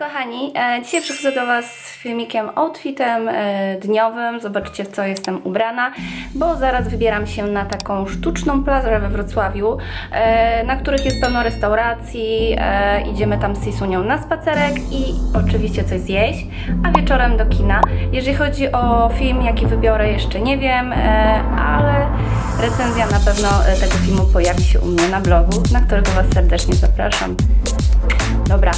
Kochani, e, Dzisiaj przychodzę do Was z filmikiem outfitem e, dniowym. Zobaczcie, co jestem ubrana, bo zaraz wybieram się na taką sztuczną plażę we Wrocławiu, e, na których jest pełno restauracji. Idziemy tam z Sisunią na spacerek i oczywiście coś zjeść, a wieczorem do kina. Jeżeli chodzi o film, jaki wybiorę, jeszcze nie wiem, ale recenzja na pewno tego filmu pojawi się u mnie na blogu, na którego Was serdecznie zapraszam. Dobra,